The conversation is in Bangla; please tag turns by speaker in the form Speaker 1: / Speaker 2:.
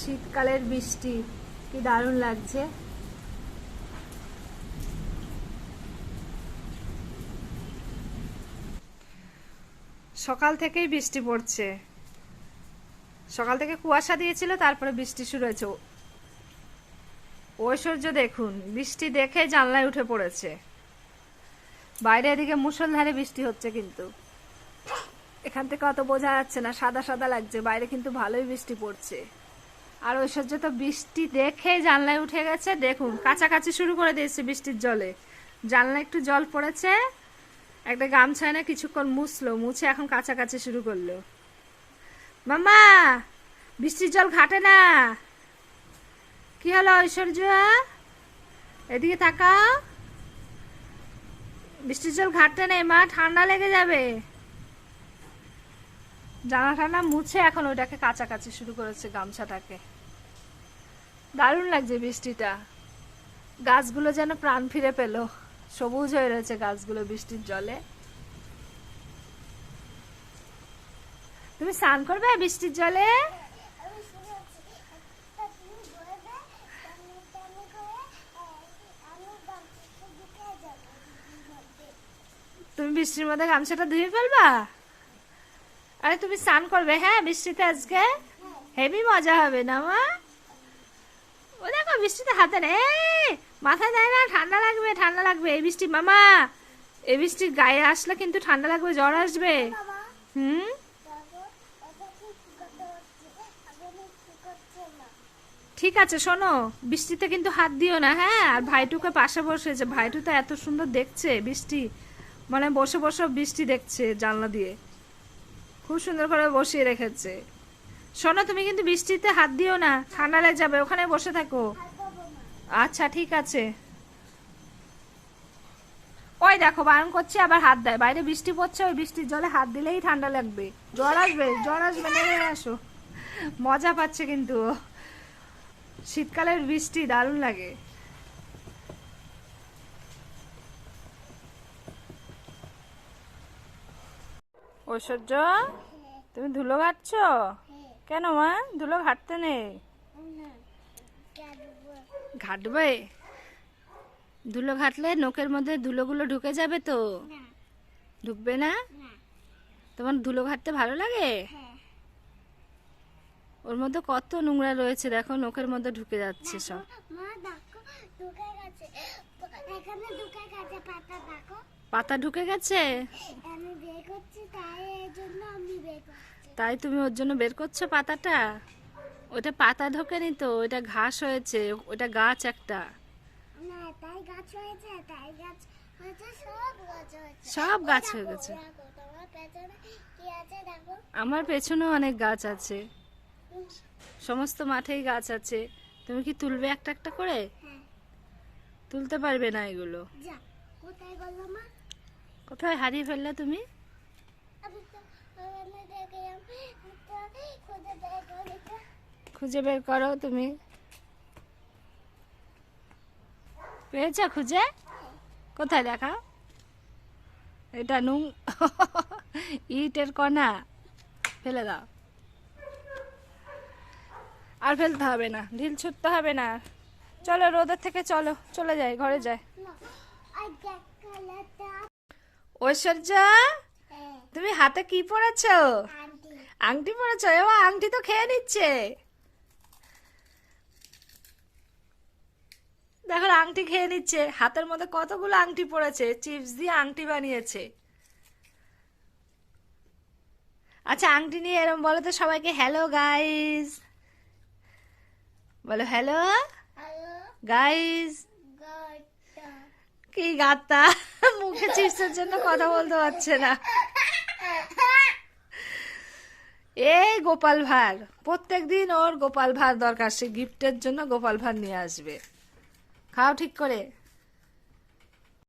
Speaker 1: শীতকালের বৃষ্টি, কি দারুণ লাগছে। সকাল থেকেই বৃষ্টি পড়ছে। সকাল থেকে কুয়াশা দিয়েছিল, তারপরে বৃষ্টি শুরু হয়েছে। ঐশ্বর্য দেখুন, বৃষ্টি দেখে জানলায় উঠে পড়েছে। বাইরে এদিকে মুষলধারে বৃষ্টি হচ্ছে কিন্তু। এখান থেকে অত বোঝা যাচ্ছে না, সাদা সাদা লাগছে। বাইরে কিন্তু ভালোই বৃষ্টি পড়ছে। আর ঐশ্বর্য তো বৃষ্টি দেখে জানলায় উঠে গেছে। দেখুন, কাছাকাছি শুরু করে দিয়েছে বৃষ্টির জলে। জানলায় একটু জল পড়েছে, একটা গামছা এনে কিছুক্ষণ মুছলো, মুছে এখন কাছাকাছি শুরু করল। মামা বৃষ্টির জল ঘাটে না। কি হলো ঐশ্বর্য? এদিকে থাকা বৃষ্টির জল ঘাটতে নেই, মা, ঠান্ডা লেগে যাবে। জানা ঠান্ডা মুছে এখন ওটাকে কাছাকাছি শুরু করেছে গামছাটাকে। দারুণ লাগছে বৃষ্টিটা। গাছগুলো যেন প্রাণ ফিরে পেল। সবুজ হয়ে রয়েছে গাছগুলো বৃষ্টির জলে। তুমি স্নান করবে বৃষ্টির জলে?
Speaker 2: তুমি
Speaker 1: বৃষ্টির মধ্যে গামছাটা ধুয়ে ফেলবা? আরে তুমি স্নান করবে? হ্যাঁ বৃষ্টিতে আজকে? হেভি মজা হবে না মা? ও দেখো বৃষ্টিতে হাতে নেই মাথায় দেয় না ঠান্ডা লাগবে ঠান্ডা লাগবে। এই বৃষ্টি মামা এই বৃষ্টি গায়ে আসলে কিন্তু ঠান্ডা লাগবে জ্বর আসবে। হুম? ঠিক আছে শোনো বৃষ্টিতে কিন্তু হাত দিও না হ্যাঁ? আর ভাইটুকে পাশে বসেছে। ভাইটু তো এত সুন্দর দেখছে বৃষ্টি। মানে বসে বসে বৃষ্টি দেখছে জানলা দিয়ে। খুব সুন্দর করে বসিয়ে রেখেছে। শোনো, তুমি কিন্তু বৃষ্টিতে হাত দিও না ঠান্ডা লেগে যাবে, ওখানে বসে থাকো। আচ্ছা ঠিক আছে। ওই দেখো, বারণ করছে, আবার হাত দেয়। বাইরে বৃষ্টি পড়ছে, ওই বৃষ্টির জলে হাত দিলেই ঠান্ডা লাগবে। জ্বর আসবে জ্বর আসবে নেমে আসো। মজা পাচ্ছে কিন্তু শীতকালের বৃষ্টি দারুণ লাগে। ঐশ্বর্য তুমি ধুলো ঘাটছ? কেন মা? ধুলো ঘাটতে নেই।
Speaker 2: না
Speaker 1: ঘাটবে? ধুলো ঘাটলে নোকের মধ্যে ধুলোগুলো ঢুকে যাবে তো? ঢুকবে না? তোমার ধুলো ঘাটতে ভালো লাগে?
Speaker 2: হ্যাঁ
Speaker 1: ওর মধ্যে কত নোংরা রয়েছে দেখো নোকের মধ্যে ঢুকে যাচ্ছে সব।
Speaker 2: মা দেখো ঢুকে গেছে। এখানে ঢুকে গেছে পাতা দেখো।
Speaker 1: পাতা ঢুকে গেছে?
Speaker 2: তাই
Speaker 1: তুমি ওর জন্য বের করছ পাতাটা? ওটা পাতা ঢোকেনি তো ওটা ঘাস হয়েছে ওটা গাছ একটা।
Speaker 2: সব গাছ
Speaker 1: হয়ে গেছে।
Speaker 2: পেছনে
Speaker 1: আমার পেছনেও অনেক গাছ আছে। সমস্ত মাঠেই গাছ আছে। তুমি কি তুলবে একটা একটা করে?
Speaker 2: হ্যাঁ।
Speaker 1: তুলতে পারবে না এগুলো।
Speaker 2: কোথায়
Speaker 1: হারিয়ে ফেললে তুমি?
Speaker 2: খুঁজে বের করি
Speaker 1: তুমি। পেয়েছ খুঁজে? কোথায় দেখা এটা নুন ইটের কণা। ফেলে দাও। আর ফেলতে হবে না ঢিল ছুটতে হবে না। চলো রোদের থেকে চলো চলে যাই ঘরে যাই।
Speaker 2: না আর
Speaker 1: ঐশ্বর্য! তুমি হাতে কি পরেছো আংটি। পরেছো এবার আংটি তো খেয়ে নিচ্ছে। দেখো আংটি খেয়ে নিচ্ছে। হাতের মধ্যে কতগুলো আংটি পড়েছে? চিপস দিয়ে আংটি বানিয়েছে। আচ্ছা আংটি নিয়ে এরম বলো তো সবাইকে হ্যালো গাইস বলো হ্যালো
Speaker 2: হ্যালো
Speaker 1: গাইস কি গাতা মুখে চিপসের জন্য কথা বলতে পারছে না। এই গোপাল ভাঁড় প্রত্যেক দিন ওর গোপাল ভাঁড় দরকার, সে গিফটের জন্য গোপাল ভাঁড় নিয়ে আসবে। খাও ঠিক করে।